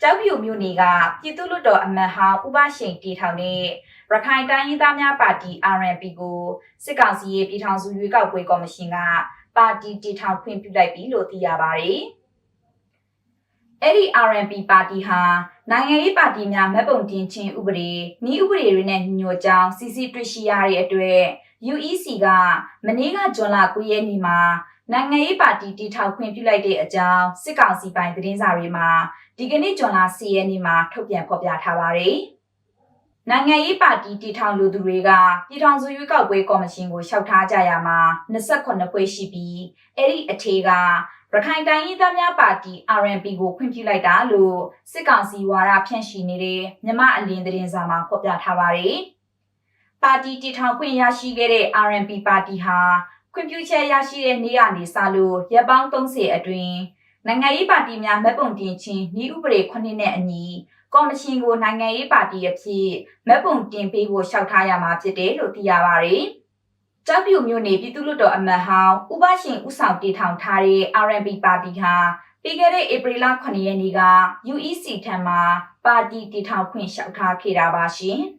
ကျောက်ပြူမြို့နယ်ကပြည်သူ့လွှတ်တော်အမတ်ဟောင်းဥပရှိန်တီထောင်တဲ့ရခိုင်တိုင်းရင်းသားများပါတီ RNP ကိုစစ်ကောင်စီရဲ့ပြည်ထောင်စုရွေးကောက်ပွဲကော်မရှင်ကပါတီတီထောင်ခွင့်ပြုလိုက်ပြီလို့သိရပါတယ်။အဲ့ဒီ RNP ပါတီဟာနိုင်ငံရေးပါတီများမှတ်ပုံတင်ခြင်းဥပဒေဤဥပဒေတွေနဲ့ညီညွတ်ကြောင်းစီစီတွေ့ရှိရတဲ့အတွက် UEC ကမနေ့ကဇွန်လ9ရက်နေ့မှာ နိုင်ငံရေးပါတီတီထောင်ခွင့်ပြုလိုက်တဲ့အကြောင်းစစ်ကောင်စီပိုင်သတင်းစာတွေမှာဒီကနေ့ဇွန်လ10ရက်နေ့မှာထုတ်ပြန်ဖော်ပြထားပါတယ်။နိုင်ငံရေးပါတီတည်ထောင်လူသူတွေကပြည်ထောင်စုရွေးကောက်ပွဲကော်မရှင်ကိုလျှောက်ထားကြရမှာ28ဖွဲ့ရှိပြီးအဲ့ဒီအထေကရခိုင်တိုင်းရင်းသားများပါတီ RNP ကိုခွင့်ပြုလိုက်တာလို့စစ်ကောင်စီဝါဒဖြန့်ရှိနေတဲ့မြမအလင်းသတင်းစာမှာဖော်ပြထားပါတယ်။ပါတီတည်ထောင်ခွင့်ရရှိခဲ့တဲ့ RNP ပါတီဟာ ခွင့်ပြုချက်ရရှိတဲ့နေ့ကနေစလို့ရပ်ပေါင်း30အတွင်းနိုင်ငံရေးပါတီများမှတ်ပုံတင်ခြင်းဤဥပဒေ9နဲ့အညီကော်မရှင်ကိုနိုင်ငံရေးပါတီအဖြစ်မှတ်ပုံတင်ပေးဖို့လျှောက်ထားရမှာဖြစ်တယ်လို့သိရပါတယ်။ကျောက်ပြူမြို့နယ်ပြည်သူ့လွှတ်တော်အမတ်ဟောင်းဥပရှင်ဦးဆောင်တည်ထောင်ထားတဲ့ RNP ပါတီဟာပြီးခဲ့တဲ့ဧပြီလ9ရက်နေ့က UEC ထံမှပါတီတည်ထောင်ခွင့်လျှောက်ထားခဲ့တာပါရှင်။